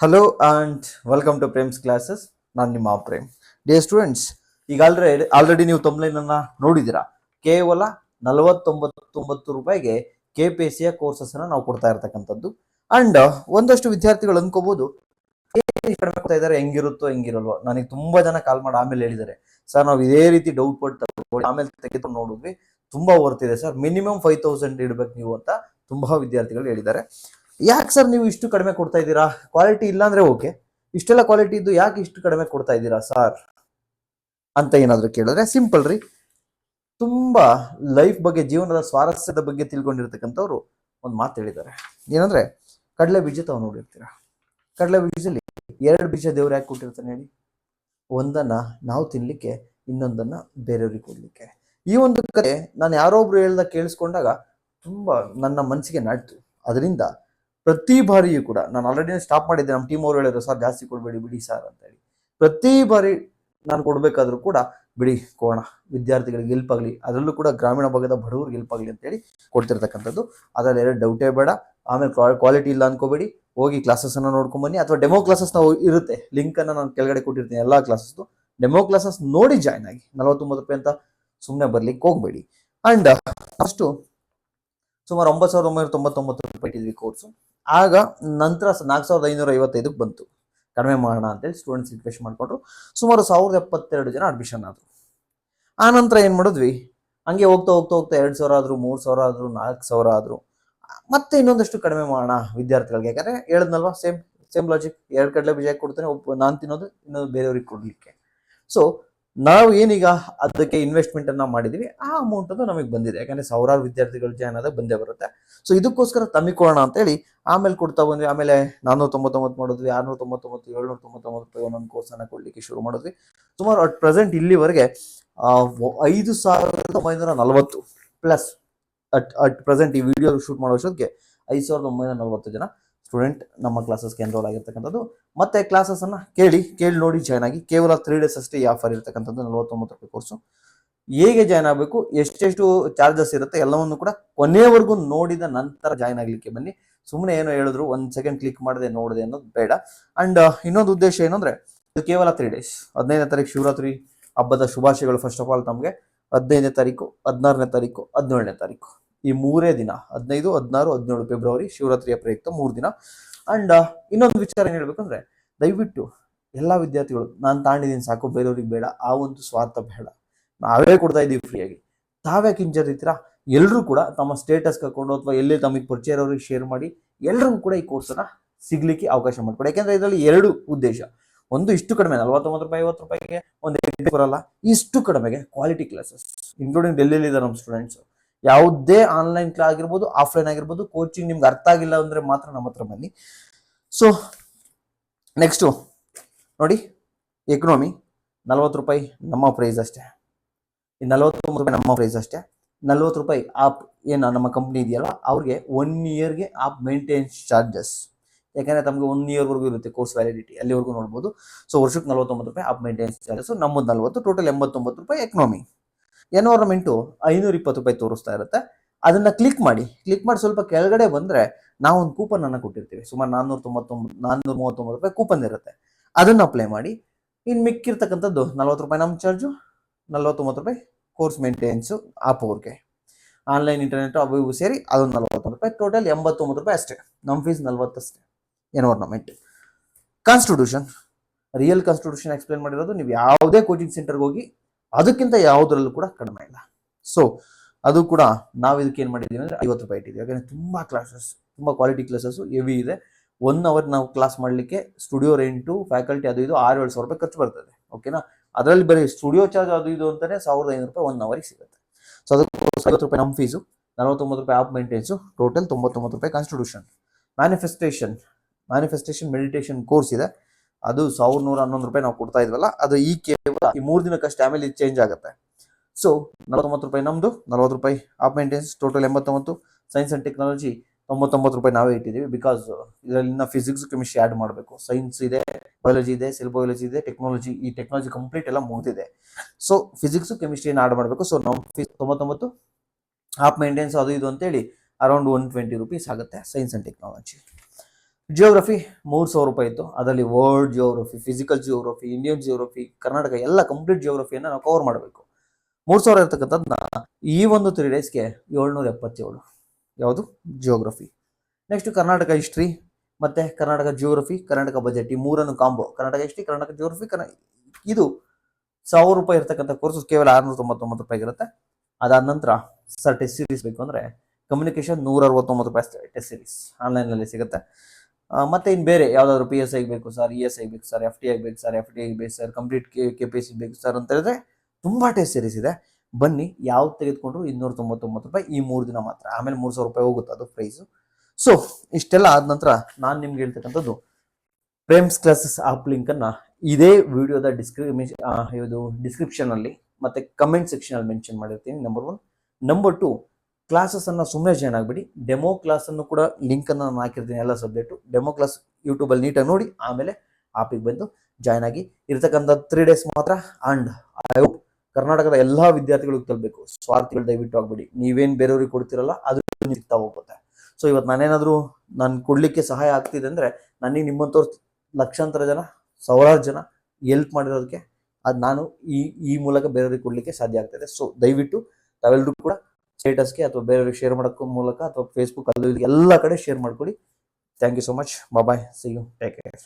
Hello and welcome to Prem's classes ನಾನು ನಿಮ್ಮ Prem. Dear students ಈಗ ಆಲ್ರೆಡಿ ಆಲ್ರೆಡಿ ನೀವು ತಮ್ಲೈನ್ ಅನ್ನ ನೋಡಿದ್ದೀರಾ? ಕೇವಲ ನಲವತ್ತೊಂಬತ್ತೊಂಬತ್ತು ರೂಪಾಯಿಗೆ ಕೆ ಪಿ ಎಸ್ ಸಿಯ ಕೋರ್ಸಸ್ ಅನ್ನ ನಾವು ಕೊಡ್ತಾ ಇರ್ತಕ್ಕಂಥದ್ದು. ಅಂಡ್ ಒಂದಷ್ಟು ವಿದ್ಯಾರ್ಥಿಗಳು ಕಡಿಮೆ ಕೊಡ್ತಾ ಇದ್ದಾರೆ ಹೆಂಗಿರುತ್ತೋ, ಹೆಂಗಿರಲ್ವೋ. ನನಗೆ ತುಂಬಾ ಜನ ಕಾಲ್ ಮಾಡಿ ಆಮೇಲೆ ಹೇಳಿದ್ದಾರೆ. ಸರ್ ನಾವು ಇದೇ ರೀತಿ ಡೌಟ್ ಪಟ್ಟು ಆಮೇಲೆ ತೆಗೆದುಕೊಂಡು ನೋಡಿದ್ವಿ. ತುಂಬಾ ವರ್ತ್ ಇದೆ ಸರ್ ಮಿನಿಮಮ್ ಫೈವ್ ತೌಸಂಡ್ ಇಡ್ಬೇಕು ನೀವು ಅಂತ ತುಂಬಾ ವಿದ್ಯಾರ್ಥಿಗಳು ಹೇಳಿದ್ದಾರೆ. ಯಾಕೆ ಸರ್ ನೀವು ಇಷ್ಟು ಕಡಿಮೆ ಕೊಡ್ತಾ ಇದ್ದೀರಾ? ಕ್ವಾಲಿಟಿ ಇಲ್ಲ ಅಂದ್ರೆ ಓಕೆ ಇಷ್ಟೆಲ್ಲ ಕ್ವಾಲಿಟಿ ಇದ್ದು ಯಾಕೆ ಇಷ್ಟು ಕಡಿಮೆ ಕೊಡ್ತಾ ಇದ್ದೀರಾ ಸರ್ ಅಂತ ಏನಾದರೂ ಕೇಳಿದ್ರೆ ಸಿಂಪಲ್ ರೀ. ತುಂಬಾ ಲೈಫ್ ಬಗ್ಗೆ, ಜೀವನದ ಸ್ವಾರಸ್ಯದ ಬಗ್ಗೆ ತಿಳ್ಕೊಂಡಿರ್ತಕ್ಕಂಥವ್ರು ಒಂದು ಮಾತು ಹೇಳಿದ್ದಾರೆ. ಏನಂದ್ರೆ, ಕಡಲೆ ಬೀಜ ತಾವು ನೋಡಿರ್ತೀರಾ? ಕಡಲೆ ಬೀಜದಲ್ಲಿ ಎರಡು ಬೀಜ ದೇವ್ರು ಯಾಕೆ ಕೊಟ್ಟಿರ್ತಾನೆ ಹೇಳಿ? ಒಂದನ್ನ ನಾವು ತಿನ್ಲಿಕ್ಕೆ, ಇನ್ನೊಂದನ್ನ ಬೇರೆಯವ್ರಿಗೆ ಕೊಡ್ಲಿಕ್ಕೆ. ಈ ಒಂದು ಕತೆ ನಾನು ಯಾರೋ ಒಬ್ರು ಹೇಳ್ದ ಕೇಳಿಸ್ಕೊಂಡಾಗ ತುಂಬಾ ನನ್ನ ಮನಸ್ಸಿಗೆ ನಾಡ್ತು ಅದರಿಂದ ಪ್ರತಿ ಬಾರಿಯೂ ಕೂಡ, ನಾನು ಆಲ್ರೆಡಿ ಸ್ಟಾಪ್ ಮಾಡಿದ್ದೆ ನಮ್ಮ ಟೀಮ್ ಅವ್ರು ಹೇಳಿದ್ರು, ಸರ್, ಜಾಸ್ತಿ ಕೊಡಬೇಡಿ, ಬಿಡಿ ಸರ್ ಅಂತ ಹೇಳಿ ಪ್ರತಿ ಬಾರಿ ನಾನು ಕೊಡಬೇಕಾದ್ರೂ ಕೂಡ, ಬಿಡಿ ಕೋಣ ವಿದ್ಯಾರ್ಥಿಗಳಿಗೆ ಹೆಲ್ಪ್ ಆಗಲಿ, ಅದರಲ್ಲೂ ಕೂಡ ಗ್ರಾಮೀಣ ಭಾಗದ ಬಡವರಿಗೆ ಹೆಲ್ಪ್ ಆಗಲಿ, ಅಂತೇಳಿ ಕೊಡ್ತಿರ್ತಕ್ಕಂಥದ್ದು. ಅದರಲ್ಲಿ ಎರಡು ಡೌಟೇ ಬೇಡ. ಆಮೇಲೆ ಕ್ವಾಲಿಟಿ ಇಲ್ಲ ಅನ್ಕೋಬೇಡಿ. ಹೋಗಿ ಕ್ಲಾಸಸ್ಸನ್ನು ನೋಡ್ಕೊಂಡು ಬನ್ನಿ. ಅಥವಾ ಡೆಮೋ ಕ್ಲಾಸಸ್ನ ಇರುತ್ತೆ. ಲಿಂಕ್ ಅನ್ನ ನಾನು ಕೆಳಗಡೆ ಕೊಟ್ಟಿರ್ತೀನಿ ಎಲ್ಲ ಕ್ಲಾಸಸ್ದು ಡೆಮೋ ಕ್ಲಾಸಸ್ ನೋಡಿ ಜಾಯ್ನ್ ಆಗಿ. ನಲವತ್ತೊಂಬತ್ತು ರೂಪಾಯಿ ಅಂತ ಸುಮ್ಮನೆ ಬರ್ಲಿಕ್ಕೆ ಹೋಗಬೇಡಿ. ಅಂಡ್ ಅಷ್ಟು. ಸುಮಾರು ಒಂಬತ್ತು ಸಾವಿರದ ಒಂಬೈನೂರ ತೊಂಬತ್ತೊಂಬತ್ತು ರೂಪಾಯಿ ಕೋರ್ಸು ಆಗ ನಂತರ ನಾಲ್ಕು ಸಾವಿರದ ಐನೂರ ಐವತ್ತೈದಕ್ಕೆ ಬಂತು. ಕಡಿಮೆ ಮಾಡೋಣ ಅಂತೇಳಿ ಸ್ಟೂಡೆಂಟ್ಸ್ ರಿಕ್ವೆಸ್ಟ್ ಮಾಡಿಕೊಂಡ್ರು. ಸುಮಾರು ಸಾವಿರದ ಎಪ್ಪತ್ತೆರಡು ಜನ ಅಡ್ಮಿಷನ್ ಆದರು. ಆನಂತರ ನಂತರ ಏನು ಮಾಡಿದ್ವಿ? ಹಂಗೆ ಹೋಗ್ತಾ ಹೋಗ್ತಾ ಹೋಗ್ತಾ ಎರಡು ಸಾವಿರ ಆದರೂ, ಮೂರು ಸಾವಿರ ಆದರೂ, ನಾಲ್ಕು ಸಾವಿರ ಆದರೂ. ಮತ್ತೆ ಇನ್ನೊಂದಷ್ಟು ಕಡಿಮೆ ಮಾಡೋಣ ವಿದ್ಯಾರ್ಥಿಗಳಿಗೆ. ಯಾಕಂದರೆ ಹೇಳಿದ್ನಲ್ವ ಸೇಮ್ ಸೇಮ್ ಲಾಜಿಕ್ ಎರಡು ಕಡಲೆ ಬೀಜ ಕೊಡ್ತೇನೆ, ಒಬ್ಬ ನಾನು ತಿನ್ನೋದು, ಇನ್ನೊಂದು ಬೇರೆಯವ್ರಿಗೆ ಕೊಡಲಿಕ್ಕೆ. ಸೊ ನಾವು ಏನೀಗ ಅದಕ್ಕೆ ಇನ್ವೆಸ್ಟ್ಮೆಂಟ್ ಅನ್ನ ಮಾಡಿದೀವಿ, ಆ ಅಮೌಂಟ್ ಅದು ನಮಗೆ ಬಂದಿದೆ. ಯಾಕಂದ್ರೆ ಸಾವಿರಾರು ವಿದ್ಯಾರ್ಥಿಗಳು ಜಾಯ್ನ್ ಆದಾಗ ಬಂದೇ ಬರುತ್ತೆ. ಸೊ ಇದಕ್ಕೋಸ್ಕರ ತಮಿಕೋಣ ಅಂತ ಅಂತೇಳಿ, ಆಮೇಲೆ ಕೊಡ್ತಾ ಬಂದ್ವಿ. ಆಮೇಲೆ ನಾನ್ನೂರ ತೊಂಬತ್ತೊಂಬತ್ತು ಮಾಡಿದ್ವಿ ಆರ್ನೂರ ತೊಂಬತ್ತೊಂಬತ್ತು ಏಳ್ನೂರ ತೊಂಬತ್ತೊಂಬತ್ತು ಒಂದೊಂದು ಕೋರ್ಸ್ ಅನ್ನ ಕೊಡ್ಲಿಕ್ಕೆ ಶುರು ಮಾಡಿದ್ವಿ. ಸುಮಾರು ಅಟ್ ಪ್ರೆಸೆಂಟ್ ಇಲ್ಲಿವರೆಗೆ ಐದು ಸಾವಿರದ ಒಂಬೈನೂರ ನಲವತ್ತು ಪ್ಲಸ್ ಅಟ್ ಅಟ್ ಪ್ರೆಸೆಂಟ್ ಈ ವಿಡಿಯೋ ಶೂಟ್ ಮಾಡೋ ಅಷ್ಟೊತ್ತಿಗೆ ಐದು ಸಾವಿರದ ಒಂಬೈನೂರ ನಲವತ್ತು ಜನ. ಸ್ಟೂಡೆಂಟ್, ನಮ್ಮ ಕ್ಲಾಸಸ್ಗೆ ಎನ್ರೋಲ್ ಆಗಿರ್ತಕ್ಕಂಥದ್ದು. ಮತ್ತೆ ಕ್ಲಾಸಸ್ ಅನ್ನ ಕೇಳಿ ಕೇಳಿ ನೋಡಿ ಜಾಯ್ನ್ ಆಗಿ. ಕೇವಲ ತ್ರೀ ಡೇಸ್ ಅಷ್ಟೇ ಈ ಆಫರ್ ಇರ್ತಕ್ಕಂಥದ್ದು, ನಲವತ್ತೊಂಬತ್ತು ರೂಪಾಯಿ ಕೋರ್ಸು ಹೇಗೆ ಜಾಯ್ನ್ ಆಗಬೇಕು, ಎಷ್ಟೆಷ್ಟು ಚಾರ್ಜಸ್ ಇರುತ್ತೆ, ಎಲ್ಲವನ್ನು ಕೂಡ ಕೊನೆಯವರೆಗೂ ನೋಡಿದ ನಂತರ ಜಾಯ್ನ್ ಆಗಲಿಕ್ಕೆ ಬನ್ನಿ. ಸುಮ್ಮನೆ ಏನೋ ಹೇಳಿದ್ರು, ಒಂದು ಸೆಕೆಂಡ್ ಕ್ಲಿಕ್ ಮಾಡದೆ, ನೋಡಿದೆ ಅನ್ನೋದು ಬೇಡ. ಅಂಡ್ ಇನ್ನೊಂದು ಉದ್ದೇಶ ಏನಂದ್ರೆ, ಇದು ಕೇವಲ ತ್ರೀ ಡೇಸ್ ಹದಿನೈದನೇ ತಾರೀಕು ಶಿವರಾತ್ರಿ ಹಬ್ಬದ ಶುಭಾಶಯಗಳು ಫಸ್ಟ್ ಆಫ್ ಆಲ್ ತಮಗೆ. ಹದಿನೈದನೇ ತಾರೀಕು, ಹದಿನಾರನೇ ತಾರೀಕು, ಹದಿನೇಳನೇ ತಾರೀಕು. ಈ ಮೂರೇ ದಿನ, ಹದಿನೈದು, ಹದಿನಾರು, ಹದಿನೇಳು ಫೆಬ್ರವರಿ ಶಿವರಾತ್ರಿಯ ಪ್ರಯುಕ್ತ ಮೂರು ದಿನ. ಅಂಡ್ ಇನ್ನೊಂದು ವಿಚಾರ ಏನು ಹೇಳ್ಬೇಕಂದ್ರೆ, ದಯವಿಟ್ಟು ಎಲ್ಲ ವಿದ್ಯಾರ್ಥಿಗಳು, ನಾನು ತಾಂಡಿದ್ದೀನಿ ಸಾಕು, ಬೇರೆಯವ್ರಿಗೆ ಬೇಡ, ಆ ಒಂದು ಸ್ವಾರ್ಥ ಬೇಡ. ನಾವೇ ಕೊಡ್ತಾ ಇದೀವಿ ಫ್ರೀಯಾಗಿ. ತಾವ್ಯಾಕೆ ಹಿಂಜರಿತೀರಾ? ಎಲ್ಲರೂ ಕೂಡ ತಮ್ಮ ಸ್ಟೇಟಸ್ ಕರ್ಕೊಂಡು ಅಥವಾ ಎಲ್ಲಿ ತಮಗೆ ಪರಿಚಯ ಇರೋರಿಗೆ ಶೇರ್ ಮಾಡಿ ಎಲ್ಲರಿಗೂ ಕೂಡ ಈ ಕೋರ್ಸನ್ನ ಸಿಗ್ಲಿಕ್ಕೆ ಅವಕಾಶ ಮಾಡ್ಕೊಡಿ. ಯಾಕಂದ್ರೆ ಇದರಲ್ಲಿ ಎರಡು ಉದ್ದೇಶ. ಒಂದು, ಇಷ್ಟು ಕಡಿಮೆ, ನಲ್ವತ್ತೊಂಬತ್ತು ರೂಪಾಯಿ, ಐವತ್ತು ರೂಪಾಯಿಗೆ ಒಂದು ಬರಲ್ಲ. ಇಷ್ಟು ಕಡಿಮೆಗೆ ಕ್ವಾಲಿಟಿ ಕ್ಲಾಸಸ್ ಇನ್ಕ್ಲೂಡಿಂಗ್ ಡೆಲ್ಲಿಲಿ ನಮ್ಮ ಸ್ಟೂಡೆಂಟ್ಸ್ ಯಾವುದೇ ಆನ್ಲೈನ್ ಕ್ಲಾಸ್ ಆಗಿರ್ಬೋದು ಆಫ್ಲೈನ್ ಆಗಿರ್ಬೋದು ಕೋಚಿಂಗ್ ನಿಮ್ಗೆ ಅರ್ಥ ಆಗಿಲ್ಲ ಅಂದ್ರೆ ಮಾತ್ರ ನಮ್ಮ ಹತ್ರ ಬನ್ನಿ. ಸೊ ನೆಕ್ಸ್ಟು ನೋಡಿ ಎಕನಾಮಿ ನಲ್ವತ್ತು ರೂಪಾಯಿ ನಮ್ಮ ಪ್ರೈಸ್ ಅಷ್ಟೇ. ಈ ನಲವತ್ತೊಂಬತ್ತು ರೂಪಾಯಿ ನಮ್ಮ ಪ್ರೈಸ್ ಅಷ್ಟೇ. ನಲ್ವತ್ತು ರೂಪಾಯಿ ಆಪ್ ಏನು ನಮ್ಮ ಕಂಪ್ನಿ ಇದೆಯಲ್ಲ, ಅವ್ರಿಗೆ ಒನ್ ಇಯರ್ಗೆ ಆಪ್ ಮೇಂಟೆನೆನ್ಸ್ ಚಾರ್ಜಸ್ ಯಾಕಂದ್ರೆ ತಮಗೆ ಒನ್ ಇಯರ್ವರೆಗೂ ಇರುತ್ತೆ ಕೋರ್ಸ್ ವ್ಯಾಲಿಡಿಟಿ ಅಲ್ಲಿವರೆಗೂ ನೋಡ್ಬೋದು. ಸೊ ವರ್ಷಕ್ಕೆ ನಲವತ್ತೊಂಬತ್ತು ರೂಪಾಯಿ ಆಪ್ ಮೇಂಟೆನೆನ್ಸ್ ಚಾರ್ಜಸ್ ನಮ್ಮದು ನಲ್ವತ್ತು ಟೋಟಲ್ ಎಂಬತ್ತೊಂಬತ್ತು ರೂಪಾಯಿ ಎಕನಾಮಿ ಎನ್ವೈರನ್ಮೆಂಟು ಐನೂರ ಇಪ್ಪತ್ತು ರೂಪಾಯಿ ತೋರಿಸ್ತಾ ಇರುತ್ತೆ. ಅದನ್ನು ಕ್ಲಿಕ್ ಮಾಡಿ ಕ್ಲಿಕ್ ಮಾಡಿ ಸ್ವಲ್ಪ ಕೆಳಗಡೆ ಬಂದರೆ ನಾವು ಒಂದು ಕೂಪನನ್ನು ಕೊಟ್ಟಿರ್ತೀವಿ. ಸುಮಾರು ನಾನ್ನೂರ ತೊಂಬತ್ತೊಂಬತ್ತು ನಾನ್ನೂರ ಮೂವತ್ತೊಂಬತ್ತು ರೂಪಾಯಿ ಕೂಪನ್ ಇರುತ್ತೆ. ಅದನ್ನು ಅಪ್ಲೈ ಮಾಡಿ ಇನ್ನು ಮಿಕ್ಕಿರ್ತಕ್ಕಂಥದ್ದು ನಲ್ವತ್ತು ರೂಪಾಯಿ ನಮ್ಮ ಚಾರ್ಜು ನಲ್ವತ್ತೊಂಬತ್ತು ರೂಪಾಯಿ ಕೋರ್ಸ್ ಮೇಂಟೆನೆನ್ಸು ಆಪ್ ಅವ್ರಿಗೆ. ಆನ್ಲೈನ್ ಇಂಟರ್ನೆಟ್ ಅವು ಇವು ಸೇರಿ ಅದೊಂದು ನಲ್ವತ್ತೊಂದು ರೂಪಾಯಿ ಟೋಟಲ್ ಎಂಬತ್ತೊಂಬತ್ತು ರೂಪಾಯಿ ಅಷ್ಟೇ. ನಮ್ಮ fees ನಲ್ವತ್ತಷ್ಟೇ environment constitution real constitution explain ಮಾಡಿರೋದು, ನೀವು ಯಾವುದೇ ಕೋಚಿಂಗ್ ಸೆಂಟರ್ಗೆ ಹೋಗಿ ಅದಕ್ಕಿಂತ ಯಾವುದರಲ್ಲೂ ಕೂಡ ಕಡಿಮೆ ಇಲ್ಲ. ಸೊ ಅದು ಕೂಡ ನಾವು ಇದಕ್ಕೆ ಏನು ಮಾಡಿದ್ದೀವಿ ಅಂದರೆ ಐವತ್ತು ರೂಪಾಯಿ ಇಟ್ಟಿದ್ದೀವಿ ಯಾಕಂದರೆ ತುಂಬ ಕ್ಲಾಸಸ್ ತುಂಬ ಕ್ವಾಲಿಟಿ ಕ್ಲಾಸಸ್ಸು ಹೆವಿ ಇದೆ. ಒನ್ ಅವರ್ ನಾವು ಕ್ಲಾಸ್ ಮಾಡಲಿಕ್ಕೆ ಸ್ಟುಡಿಯೋ ರೆಂಟು ಫ್ಯಾಕಲ್ಟಿ ಅದು ಇದು ಆರು ಏಳು ಸಾವಿರ ರೂಪಾಯಿ ಖರ್ಚು ಬರ್ತದೆ. ಓಕೆನಾ ಅದರಲ್ಲಿ ಬರೀ ಸ್ಟುಡಿಯೋ ಚಾರ್ಜ್ ಅದು ಇದು ಅಂತಲೇ ಸಾವಿರದ ಐನೂರು ರೂಪಾಯಿ ಒನ್ ಅವರಿಗೆ ಸಿಗುತ್ತೆ. ಸೊ ಅದಕ್ಕೋಸ್ಕರ ಐವತ್ತು ರೂಪಾಯಿ ನಮ್ಮ ಫೀಸು ನಲವತ್ತೊಂಬತ್ತು ರೂಪಾಯಿ ಆಪ್ ಮೇಂಟೆನ್ಸು ಟೋಟಲ್ ತೊಂಬತ್ತೊಂಬತ್ತು ರೂಪಾಯಿ constitution manifestation manifestation meditation course ಇದೆ. ಅದು ಸಾವಿರದ ನೂರ ಹನ್ನೊಂದು ರೂಪಾಯಿ ನಾವು ಕೊಡ್ತಾ ಇದ್ವಲ್ಲ, ಅದು ಈ ಕೇವಲ ಈ ಮೂರು ದಿನಕ್ಕಷ್ಟೇ ಆಮೇಲೆ ಇದು ಚೇಂಜ್ ಆಗುತ್ತೆ. ಸೊ ನಲವತ್ತೊಂಬತ್ತು ರೂಪಾಯಿ ನಮ್ಮದು ನಲವತ್ತು ರೂಪಾಯಿ ಆಫ್ ಮೇಂಟೆನ್ಸ್ ಟೋಟಲ್ ಎಂಬತ್ತೊಂಬತ್ತು ಸೈನ್ಸ್ ಅಂಡ್ ಟೆಕ್ನಾಲಜಿ ತೊಂಬತ್ತೊಂಬತ್ತು ರೂಪಾಯಿ ನಾವೇ ಇಟ್ಟಿದ್ದೀವಿ ಬಿಕಾಸ್ ಇದರಲ್ಲಿನ ಫಿಸಿಕ್ಸ್ ಕೆಮಿಸ್ಟ್ರಿ ಆ್ಯಡ್ ಮಾಡಬೇಕು. ಸೈನ್ಸ್ ಇದೆ ಬಯಾಲಜಿ ಇದೆ ಸೆಲ್ ಬಯಾಲಜಿ ಇದೆ ಟೆಕ್ನಾಲಜಿ ಈ ಟೆಕ್ನಾಲಜಿ ಕಂಪ್ಲೀಟ್ ಎಲ್ಲ ಮುಗಿದಿದೆ. ಸೊ ಫಿಸಿಕ್ಸ್ ಕೆಮಿಸ್ಟ್ರಿನ ಆ್ಯಡ್ ಮಾಡಬೇಕು? ಸೊ ನಾವು ಫೀಸ್ ತೊಂಬತ್ತೊಂಬತ್ತು ಆಫ್ ಮೇಂಟೆನ್ಸ್ ಅದು ಇದು ಅಂತೇಳಿ ಅರೌಂಡ್ ಒನ್ ಟ್ವೆಂಟಿ ರುಪೀಸ್ ಆಗುತ್ತೆ ಸೈನ್ಸ್ ಆ್ಯಂಡ್ ಟೆಕ್ನಾಲಜಿ ಜಿಯೋಗ್ರಫಿ ಮೂರು ಸಾವಿರ ರೂಪಾಯಿ ಇತ್ತು. ಅದರಲ್ಲಿ world geography physical geography Indian geography Karnataka, ಎಲ್ಲ ಕಂಪ್ಲೀಟ್ ಜಿಯೋಗ್ರಫಿಯನ್ನು ನಾವು ಕವರ್ ಮಾಡಬೇಕು. ಮೂರು ಸಾವಿರ ಇರ್ತಕ್ಕಂಥದ್ದನ್ನ ಈ ಒಂದು ತ್ರೀ ಡೇಸ್ಗೆ ಏಳ್ನೂರ ಎಪ್ಪತ್ತೇಳು. ಯಾವುದು? ಜಿಯೋಗ್ರಫಿ ನೆಕ್ಸ್ಟ್ ಕರ್ನಾಟಕ ಹಿಸ್ಟ್ರಿ ಮತ್ತೆ ಕರ್ನಾಟಕ ಜಿಯೋಗ್ರಫಿ ಕರ್ನಾಟಕ ಬಜೆಟ್ ಈ ಮೂರನ್ನು combo Karnataka history Karnataka geography ಇದು ಸಾವಿರ ರೂಪಾಯಿ ಇರತಕ್ಕಂಥ ಕೋರ್ಸಸ್ ಕೇವಲ ಆರುನೂರ ತೊಂಬತ್ತೊಂಬತ್ತು ರೂಪಾಯಿ ಇರುತ್ತೆ. ಅದಾದ ನಂತರ ಸರ್ ಟೆಸ್ಟ್ ಸೀರೀಸ್ ಬೇಕು ಅಂದರೆ ಕಮ್ಯುನಿಕೇಶನ್ ನೂರ ಅರವತ್ತೊಂಬತ್ತು ರೂಪಾಯಿ ಟೆಸ್ಟ್ ಸೀರೀಸ್ ಆನ್ಲೈನಲ್ಲಿ ಸಿಗುತ್ತೆ. ಮತ್ತೆ ಇನ್ನು ಬೇರೆ ಯಾವ್ದಾದ್ರು ಪಿ ಎಸ್ ಐ ಬೇಕು ಸರ್ ಇ ಎಸ್ ಐ ಬೇಕು ಸರ್ ಎಫ್ ಟಿ ಐ ಬೇಕು ಸರ್ ಎಫ್ ಟಿ ಐ ಬೇಕು sir complete K P C ಬೇಕು ಸರ್ ಅಂತ ಹೇಳಿದ್ರೆ ತುಂಬ ಟೆಸ್ಟ್ ಸೀರೀಸ್ ಇದೆ. ಬನ್ನಿ, ಯಾವ್ದು ತೆಗೆದುಕೊಂಡ್ರು ಇನ್ನೂರ ತೊಂಬತ್ತೊಂಬತ್ತು ರೂಪಾಯಿ ಈ ಮೂರು ದಿನ ಮಾತ್ರ. ಆಮೇಲೆ ಮೂರು ಸಾವಿರ ರೂಪಾಯಿ ಹೋಗುತ್ತೆ ಅದು ಪ್ರೈಸು ಸೊ ಇಷ್ಟೆಲ್ಲ ಆದ ನಂತರ ನಾನು ನಿಮ್ಗೆ ಹೇಳ್ತಕ್ಕಂಥದ್ದು ಪ್ರೇಮ್ಸ್ ಕ್ಲಾಸಸ್ ಆಪ್ ಲಿಂಕನ್ನು ಇದೇ ವಿಡಿಯೋದ ಡಿಸ್ಕ್ರಿ ಇದು ಡಿಸ್ಕ್ರಿಪ್ಷನಲ್ಲಿ ಮತ್ತು ಕಮೆಂಟ್ ಸೆಕ್ಷನಲ್ಲಿ ಮೆನ್ಷನ್ ಮಾಡಿರ್ತೀನಿ. ನಂಬರ್ ಒನ್ ನಂಬರ್ ಟು ಕ್ಲಾಸಸ್ಸನ್ನು ಸುಮ್ಮನೆ ಜಾಯ್ನ್ ಆಗಿಬಿಡಿ. ಡೆಮೋ ಕ್ಲಾಸನ್ನು ಕೂಡ ಲಿಂಕನ್ನು ನಾನು ಹಾಕಿರ್ತೀನಿ ಎಲ್ಲ ಸಬ್ಜೆಕ್ಟು ಡೆಮೋ ಕ್ಲಾಸ್ ಯೂಟ್ಯೂಬಲ್ಲಿ ನೀಟಾಗಿ ನೋಡಿ, ಆಮೇಲೆ ಆಪಿಗೆ ಬಂದು ಜಾಯ್ನ್ ಆಗಿ ಇರ್ತಕ್ಕಂಥ ತ್ರೀ ಡೇಸ್ ಮಾತ್ರ ಆ್ಯಂಡ್ ಐ ಹೋಪ್ ಕರ್ನಾಟಕದ ಎಲ್ಲ ವಿದ್ಯಾರ್ಥಿಗಳಿಗೆ ತಲುಪಬೇಕು ಸ್ವಾರ್ಥಿಗಳು ದಯವಿಟ್ಟು ಆಗಬೇಡಿ. ನೀವೇನು ಬೇರೆಯವ್ರಿಗೆ ಕೊಡ್ತಿರಲ್ಲ, ಅದು ಸಿಗ್ತಾ ಹೋಗುತ್ತೆ. ಸೊ ಇವತ್ತು ನಾನೇನಾದರೂ ನಾನು ಕೊಡಲಿಕ್ಕೆ ಸಹಾಯ ಆಗ್ತಿದೆ ಅಂದರೆ ನನಗೆ ನಿಮ್ಮಂಥವ್ರು ಲಕ್ಷಾಂತರ ಜನ, ಸಾವಿರಾರು ಜನ ಎಲ್ಪ್ ಮಾಡಿರೋದಕ್ಕೆ ಅದು ನಾನು ಈ ಈ ಮೂಲಕ ಬೇರೆಯವ್ರಿಗೆ ಕೊಡಲಿಕ್ಕೆ ಸಾಧ್ಯ ಆಗ್ತದೆ. ಸೊ ದಯವಿಟ್ಟು ತಾವೆಲ್ಲರೂ ಕೂಡ ಸ್ಟೇಟಸ್ಗೆ ಅಥವಾ ಬೇರೆಯವ್ರಿಗೆ ಶೇರ್ ಮಾಡೋಕ್ಕೂ ಮೂಲಕ ಅಥವಾ ಫೇಸ್ಬುಕ್ ಅಲ್ಲಿ ಇಲ್ಲಿ ಎಲ್ಲ ಕಡೆ ಶೇರ್ ಮಾಡ್ಕೊಳ್ಳಿ. Thank you so much bye see you take care